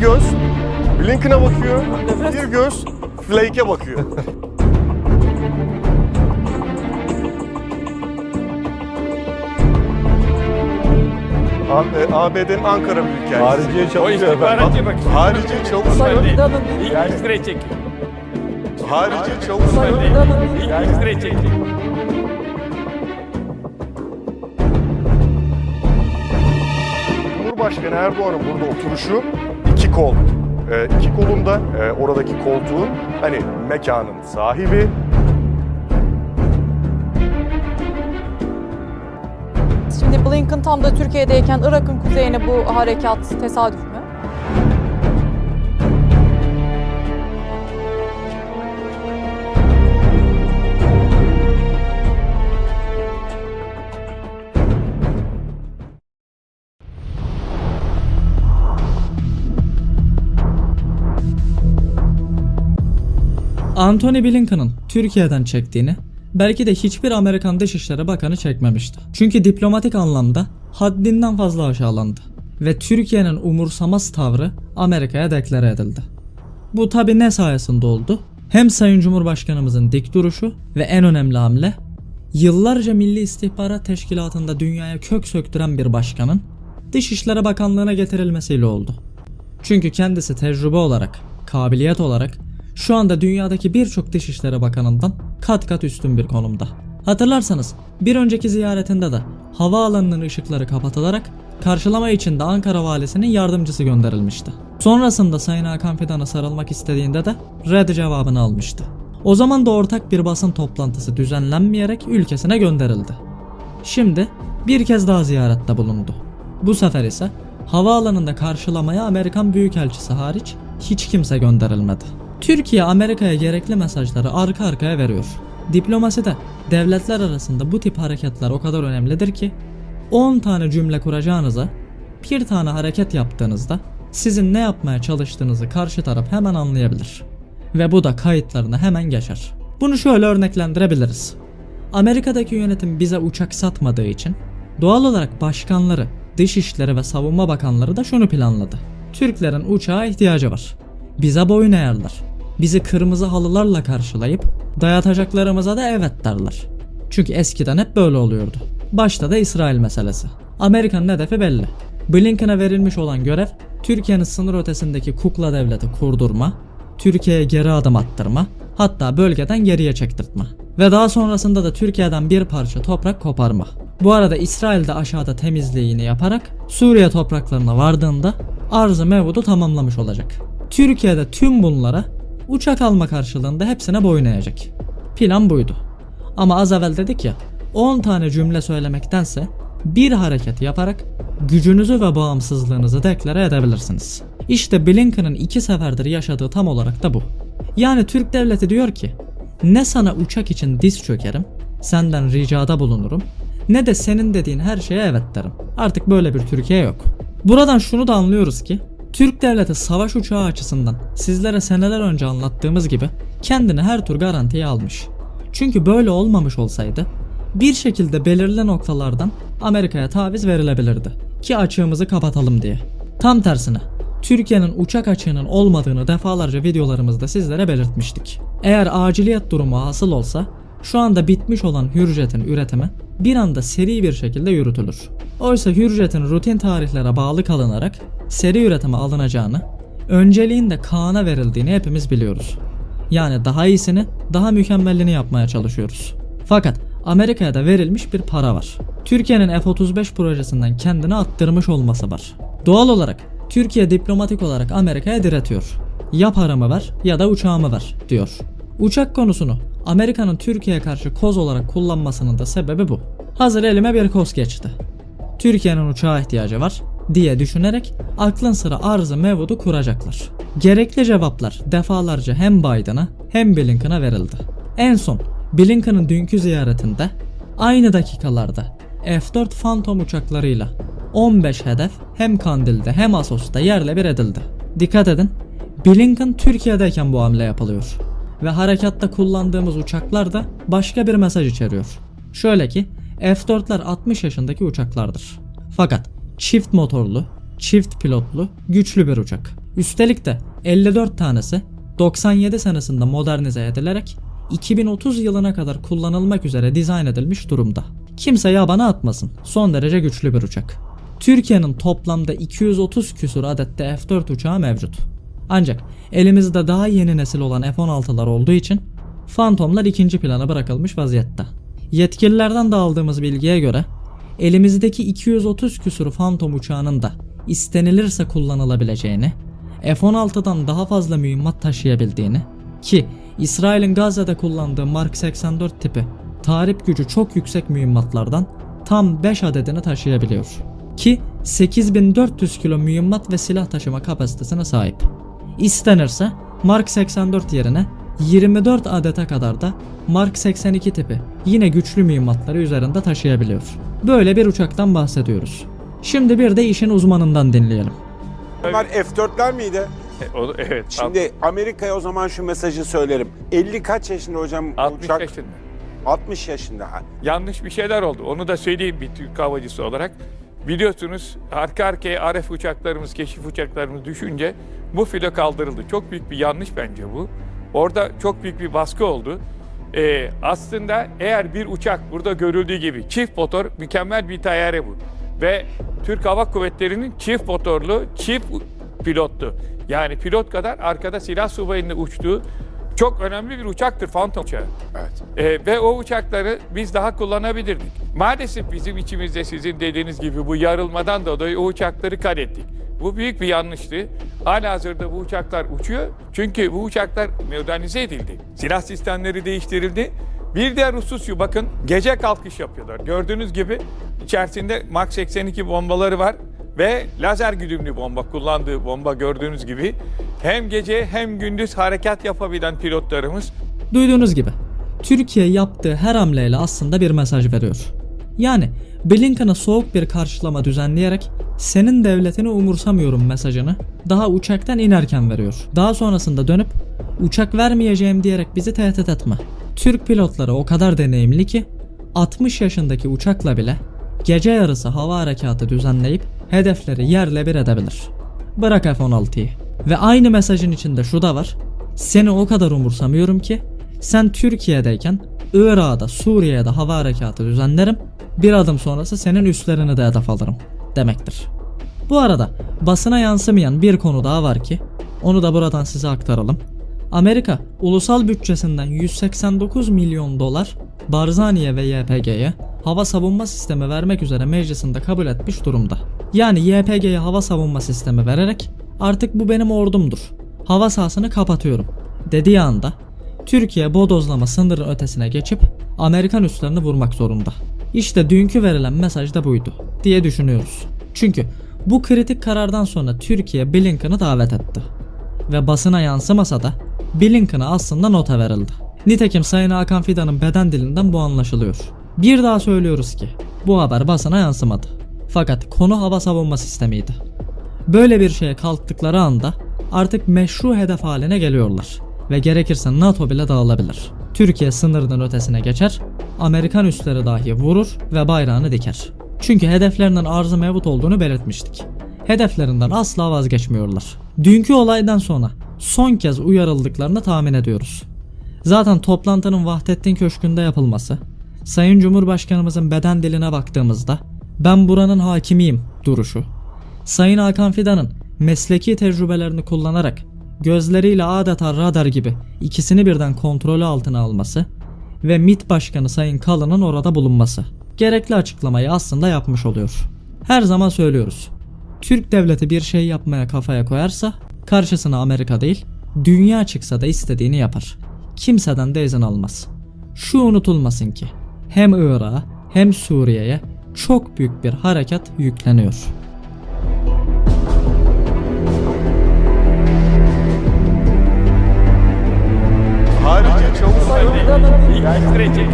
göz Blinken'a bakıyor, bir göz Flake'e bakıyor. ABD'nin Ankara Büyükelçisi. Hariciye O çalışıyor efendim. istihbaratçı bak. Harici çalışıyor. İlk X-ray çekiyor. Harici çalışıyor. X-ray çekiyor. Cumhurbaşkanı Erdoğan'ın burada oturuşu kol. Ee, iki kolunda e, oradaki koltuğun hani mekanın sahibi. Şimdi Blinken tam da Türkiye'deyken Irak'ın kuzeyine bu harekat tesadüf Anthony Blinken'ın Türkiye'den çektiğini belki de hiçbir Amerikan Dışişleri Bakanı çekmemişti. Çünkü diplomatik anlamda haddinden fazla aşağılandı ve Türkiye'nin umursamaz tavrı Amerika'ya deklare edildi. Bu tabi ne sayesinde oldu? Hem Sayın Cumhurbaşkanımızın dik duruşu ve en önemli hamle yıllarca Milli İstihbarat Teşkilatı'nda dünyaya kök söktüren bir başkanın Dışişleri Bakanlığı'na getirilmesiyle oldu. Çünkü kendisi tecrübe olarak, kabiliyet olarak şu anda dünyadaki birçok Dışişleri Bakanı'ndan kat kat üstün bir konumda. Hatırlarsanız bir önceki ziyaretinde de havaalanının ışıkları kapatılarak karşılama için de Ankara valisinin yardımcısı gönderilmişti. Sonrasında Sayın Hakan Fidan'a sarılmak istediğinde de red cevabını almıştı. O zaman da ortak bir basın toplantısı düzenlenmeyerek ülkesine gönderildi. Şimdi bir kez daha ziyarette bulundu. Bu sefer ise havaalanında karşılamaya Amerikan Büyükelçisi hariç hiç kimse gönderilmedi. Türkiye Amerika'ya gerekli mesajları arka arkaya veriyor. Diplomaside devletler arasında bu tip hareketler o kadar önemlidir ki 10 tane cümle kuracağınıza bir tane hareket yaptığınızda sizin ne yapmaya çalıştığınızı karşı taraf hemen anlayabilir. Ve bu da kayıtlarına hemen geçer. Bunu şöyle örneklendirebiliriz. Amerika'daki yönetim bize uçak satmadığı için doğal olarak başkanları, dışişleri ve savunma bakanları da şunu planladı. Türklerin uçağa ihtiyacı var. Bize boyun eğerler. Bizi kırmızı halılarla karşılayıp dayatacaklarımıza da evet derler. Çünkü eskiden hep böyle oluyordu. Başta da İsrail meselesi. Amerika'nın hedefi belli. Blinken'a verilmiş olan görev Türkiye'nin sınır ötesindeki kukla devleti kurdurma, Türkiye'ye geri adım attırma, hatta bölgeden geriye çektirtme. Ve daha sonrasında da Türkiye'den bir parça toprak koparma. Bu arada İsrail de aşağıda temizliğini yaparak Suriye topraklarına vardığında arzı mevudu tamamlamış olacak. Türkiye'de tüm bunlara uçak alma karşılığında hepsine boyun eğecek. Plan buydu. Ama az evvel dedik ya 10 tane cümle söylemektense bir hareket yaparak gücünüzü ve bağımsızlığınızı deklare edebilirsiniz. İşte Blinken'ın iki seferdir yaşadığı tam olarak da bu. Yani Türk devleti diyor ki ne sana uçak için diz çökerim, senden ricada bulunurum, ne de senin dediğin her şeye evet derim. Artık böyle bir Türkiye yok. Buradan şunu da anlıyoruz ki Türk devleti savaş uçağı açısından sizlere seneler önce anlattığımız gibi kendini her tur garantiye almış. Çünkü böyle olmamış olsaydı bir şekilde belirli noktalardan Amerika'ya taviz verilebilirdi ki açığımızı kapatalım diye. Tam tersine Türkiye'nin uçak açığının olmadığını defalarca videolarımızda sizlere belirtmiştik. Eğer aciliyet durumu hasıl olsa şu anda bitmiş olan Hürjet'in üretimi bir anda seri bir şekilde yürütülür. Oysa Hürjet'in rutin tarihlere bağlı kalınarak seri üretime alınacağını, önceliğin de Kaan'a verildiğini hepimiz biliyoruz. Yani daha iyisini, daha mükemmellini yapmaya çalışıyoruz. Fakat Amerika'ya da verilmiş bir para var. Türkiye'nin F-35 projesinden kendini attırmış olması var. Doğal olarak Türkiye diplomatik olarak Amerika'ya diretiyor. Ya paramı ver ya da uçağımı ver diyor. Uçak konusunu Amerika'nın Türkiye'ye karşı koz olarak kullanmasının da sebebi bu. Hazır elime bir koz geçti. Türkiye'nin uçağa ihtiyacı var diye düşünerek aklın sıra arzı mevudu kuracaklar. Gerekli cevaplar defalarca hem Biden'a hem Blinken'a verildi. En son Blinken'ın dünkü ziyaretinde aynı dakikalarda F-4 Phantom uçaklarıyla 15 hedef hem Kandil'de hem Assos'ta yerle bir edildi. Dikkat edin Blinken Türkiye'deyken bu hamle yapılıyor. Ve harekatta kullandığımız uçaklar da başka bir mesaj içeriyor. Şöyle ki F-4'ler 60 yaşındaki uçaklardır. Fakat çift motorlu, çift pilotlu, güçlü bir uçak. Üstelik de 54 tanesi 97 senesinde modernize edilerek 2030 yılına kadar kullanılmak üzere dizayn edilmiş durumda. Kimse yabana atmasın. Son derece güçlü bir uçak. Türkiye'nin toplamda 230 küsur adette F4 uçağı mevcut. Ancak elimizde daha yeni nesil olan F-16'lar olduğu için Phantom'lar ikinci plana bırakılmış vaziyette. Yetkililerden de aldığımız bilgiye göre elimizdeki 230 küsur Phantom uçağının da istenilirse kullanılabileceğini, F-16'dan daha fazla mühimmat taşıyabildiğini ki İsrail'in Gazze'de kullandığı Mark 84 tipi tahrip gücü çok yüksek mühimmatlardan tam 5 adedini taşıyabiliyor. Ki 8400 kilo mühimmat ve silah taşıma kapasitesine sahip. İstenirse Mark 84 yerine 24 adete kadar da Mark 82 tipi yine güçlü mühimmatları üzerinde taşıyabiliyor. Böyle bir uçaktan bahsediyoruz. Şimdi bir de işin uzmanından dinleyelim. Bunlar F4'ler miydi? E, o- evet. Şimdi Amerika'ya o zaman şu mesajı söylerim. 50 kaç yaşında hocam bu 60 uçak? yaşında. 60 yaşında. Ha. Yanlış bir şeyler oldu. Onu da söyleyeyim bir Türk havacısı olarak. Biliyorsunuz arka arkaya RF uçaklarımız, keşif uçaklarımız düşünce bu filo kaldırıldı. Çok büyük bir yanlış bence bu. Orada çok büyük bir baskı oldu. Ee, aslında eğer bir uçak burada görüldüğü gibi çift motor mükemmel bir tayyare bu. Ve Türk Hava Kuvvetleri'nin çift motorlu, çift pilotlu. Yani pilot kadar arkada silah subayının uçtuğu çok önemli bir uçaktır Phantom uçağı. Evet. Ee, ve o uçakları biz daha kullanabilirdik. Maalesef bizim içimizde sizin dediğiniz gibi bu yarılmadan dolayı o uçakları kaydettik. Bu büyük bir yanlıştı. Halihazırda bu uçaklar uçuyor. Çünkü bu uçaklar modernize edildi. Silah sistemleri değiştirildi. Bir diğer husus şu bakın gece kalkış yapıyorlar. Gördüğünüz gibi içerisinde Mach 82 bombaları var ve lazer güdümlü bomba kullandığı bomba gördüğünüz gibi hem gece hem gündüz harekat yapabilen pilotlarımız Duyduğunuz gibi Türkiye yaptığı her hamleyle aslında bir mesaj veriyor. Yani Blinken'a soğuk bir karşılama düzenleyerek senin devletini umursamıyorum mesajını daha uçaktan inerken veriyor. Daha sonrasında dönüp uçak vermeyeceğim diyerek bizi tehdit etme. Türk pilotları o kadar deneyimli ki 60 yaşındaki uçakla bile gece yarısı hava harekatı düzenleyip hedefleri yerle bir edebilir. Bırak F-16'yı. Ve aynı mesajın içinde şu da var. Seni o kadar umursamıyorum ki sen Türkiye'deyken Irak'da, Suriye'de hava harekatı düzenlerim. Bir adım sonrası senin üslerini de hedef alırım demektir. Bu arada basına yansımayan bir konu daha var ki onu da buradan size aktaralım. Amerika ulusal bütçesinden 189 milyon dolar Barzaniye ve YPG'ye hava savunma sistemi vermek üzere meclisinde kabul etmiş durumda. Yani YPG'ye hava savunma sistemi vererek artık bu benim ordumdur. Hava sahasını kapatıyorum dediği anda Türkiye bodozlama sınırın ötesine geçip Amerikan üslerini vurmak zorunda. İşte dünkü verilen mesaj da buydu diye düşünüyoruz. Çünkü bu kritik karardan sonra Türkiye Blinken'ı davet etti. Ve basına yansımasa da Blinken'a aslında nota verildi. Nitekim Sayın Hakan Fidan'ın beden dilinden bu anlaşılıyor. Bir daha söylüyoruz ki bu haber basına yansımadı. Fakat konu hava savunma sistemiydi. Böyle bir şeye kalktıkları anda artık meşru hedef haline geliyorlar ve gerekirse NATO bile dağılabilir. Türkiye sınırının ötesine geçer, Amerikan üsleri dahi vurur ve bayrağını diker. Çünkü hedeflerinden arzı mevut olduğunu belirtmiştik. Hedeflerinden asla vazgeçmiyorlar. Dünkü olaydan sonra son kez uyarıldıklarını tahmin ediyoruz. Zaten toplantının Vahdettin Köşkü'nde yapılması, Sayın Cumhurbaşkanımızın beden diline baktığımızda ben buranın hakimiyim duruşu, Sayın Hakan Fidan'ın mesleki tecrübelerini kullanarak gözleriyle adeta radar gibi ikisini birden kontrolü altına alması ve MİT Başkanı Sayın Kalın'ın orada bulunması gerekli açıklamayı aslında yapmış oluyor. Her zaman söylüyoruz. Türk devleti bir şey yapmaya kafaya koyarsa karşısına Amerika değil, dünya çıksa da istediğini yapar. Kimseden de izin almaz. Şu unutulmasın ki hem Irak'a hem Suriye'ye çok büyük bir harekat yükleniyor. Harika, çok güzel. İlk titreyecek.